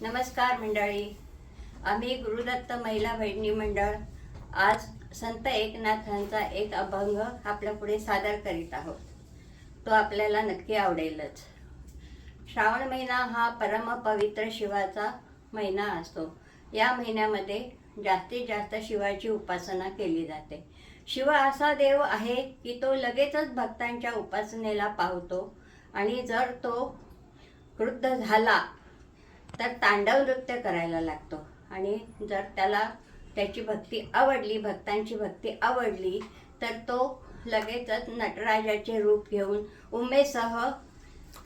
नमस्कार मंडळी. आम्ही गुरुदत्त महिला बहिणी मंडळ आज संत एकनाथांचा एक अभंग आपल्यापुढे सादर करीत आहोत. तो आपल्याला नक्की आवडेलच. श्रावण महिना हा परम पवित्र शिवाचा महिना असतो. या महिन्यामध्ये जास्तीत जास्त शिवाची उपासना केली जाते. शिव असा देव आहे की तो लगेचच भक्तांच्या उपासनेला पावतो आणि जर तो क्रुद्ध झाला तर तांडव नृत्य करायला लागतो. आणि जर त्याला त्याची भक्ती आवडली भक्तांची भक्ती आवडली तर तो लगेचच नटराजाचे रूप घेऊन उमेसह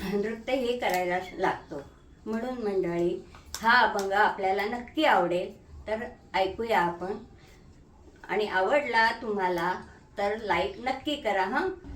नृत्यही करायला लागतो. म्हणून मंडळी हा अभंग आपल्याला नक्की आवडेल. तर ऐकूया आपण. आणि आवडला तुम्हाला तर लाईक नक्की करा हां?